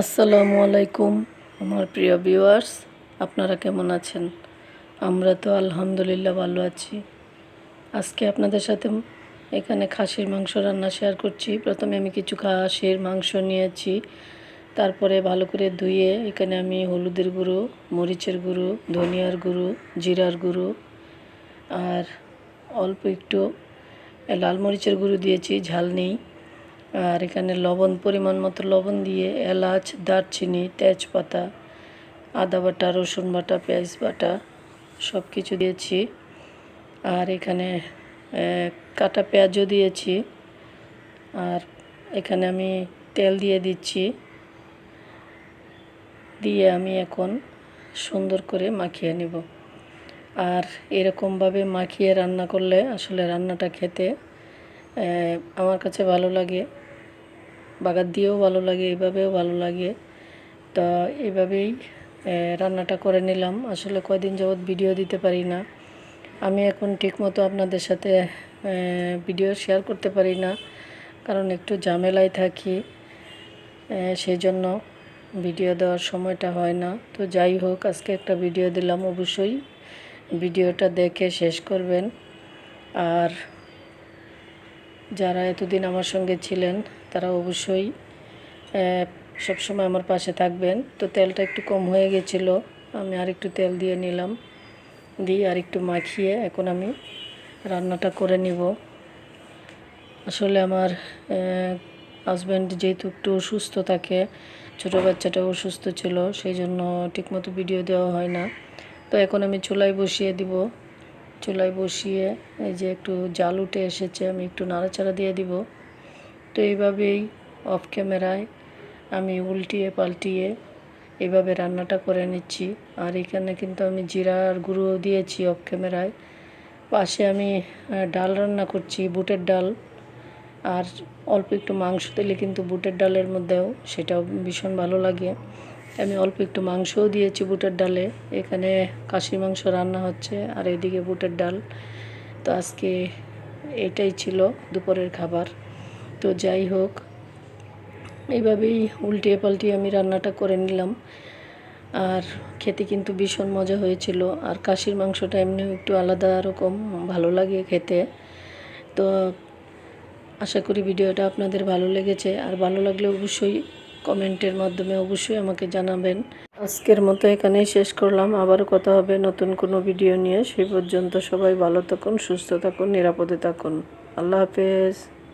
আসসালামু আলাইকুম, আমার প্রিয় ভিউয়ার্স, আপনারা কেমন আছেন? আমরা তো আলহামদুলিল্লাহ ভালো আছি। আজকে আপনাদের সাথে এখানে খাসির মাংস রান্না শেয়ার করছি। প্রথমে আমি কিছু খাসির মাংস নিয়েছি, তারপরে ভালো করে ধুয়ে এখানে আমি হলুদের গুঁড়ো, মরিচের গুঁড়ো, ধনিয়ার গুঁড়ো, জিরার গুঁড়ো, আর অল্প একটু লাল মরিচের গুঁড়ো দিয়েছি, ঝাল নেই। আর এখানে লবণ, পরিমাণ মতো লবণ দিয়ে এলাচ, দারচিনি, তেজপাতা, আদা বাটা, রসুন বাটা, পেঁয়াজ বাটা সব কিছু দিয়েছি। আর এখানে কাটা পেঁয়াজও দিয়েছি। আর এখানে আমি তেল দিয়ে দিচ্ছি। দিয়ে আমি এখন সুন্দর করে মাখিয়ে নেব। আর এরকমভাবে মাখিয়ে রান্না করলে আসলে রান্নাটা খেতে আমার কাছে ভালো লাগে। বাগার দিয়েও ভালো লাগে এভাবেও ভালো লাগে। তো এভাবেই রান্নাটা করে নিলাম। আসলে কয়দিন যাবৎ ভিডিও দিতে পারি না। আমি এখন ঠিকমতো আপনাদের সাথে ভিডিও শেয়ার করতে পারি না। কারণ একটু ঝামেলায় থাকি সেই জন্য ভিডিও দেওয়ার সময়টা হয় না। তো যাই হোক, আজকে একটা ভিডিও দিলাম। অবশ্যই ভিডিওটা দেখে শেষ করবেন। আর যারা এতদিন আমার সঙ্গে ছিলেন তারা অবশ্যই সবসময় আমার পাশে থাকবেন। তো তেলটা একটু কম হয়ে গেছিল, আমি আর একটু তেল দিয়ে নিলাম। দিয়ে আর একটু মাখিয়ে এখন আমি রান্নাটা করে নিব। আসলে আমার হাজব্যান্ড যেহেতু একটু অসুস্থ থাকে, ছোটো বাচ্চাটা অসুস্থ ছিল, সেই জন্য ঠিকমতো ভিডিও দেওয়া হয় না। তো এখন আমি চুলায় বসিয়ে দিব। চুলায় বসিয়ে এই যে একটু জাল উঠে এসেছে, আমি একটু নাড়াচাড়া দিয়ে দিব। তো এইভাবেই অফ ক্যামেরায় আমি উল্টিয়ে পাল্টিয়ে এইভাবে রান্নাটা করে নিচ্ছি। আর এখানে কিন্তু আমি জিরার গুঁড়ো দিয়েছি অফ ক্যামেরায় পাশে আমি ডাল রান্না করছি, বুটের ডাল। আর অল্প একটু মাংস দিলে কিন্তু বুটের ডালের মধ্যেও সেটাও ভীষণ ভালো লাগে। আমি অল্প একটু মাংসও দিয়েছি বুটের ডালে। এখানে কাশি মাংস রান্না হচ্ছে আর এদিকে বুটের ডাল। তো আজকে এটাই ছিল দুপুরের খাবার। তো যাই হোক, এইভাবেই উল্টিয়ে পাল্টিয়ে আমি রান্নাটা করে নিলাম। আর খেতে কিন্তু ভীষণ মজা হয়েছিল। আর কাশির মাংসটা এমনিও একটু আলাদা রকম, ভালো লাগে খেতে। তো আশা করি ভিডিওটা আপনাদের ভালো লেগেছে। আর ভালো লাগলে অবশ্যই কমেন্টের মাধ্যমে অবশ্যই আমাকে জানাবেন। আজকের মতো এখানেই শেষ করলাম। আবারও কথা হবে নতুন কোনো ভিডিও নিয়ে। সেই পর্যন্ত সবাই ভালো থাকুন, সুস্থ থাকুন, নিরাপদে থাকুন। আল্লাহ হাফেজ।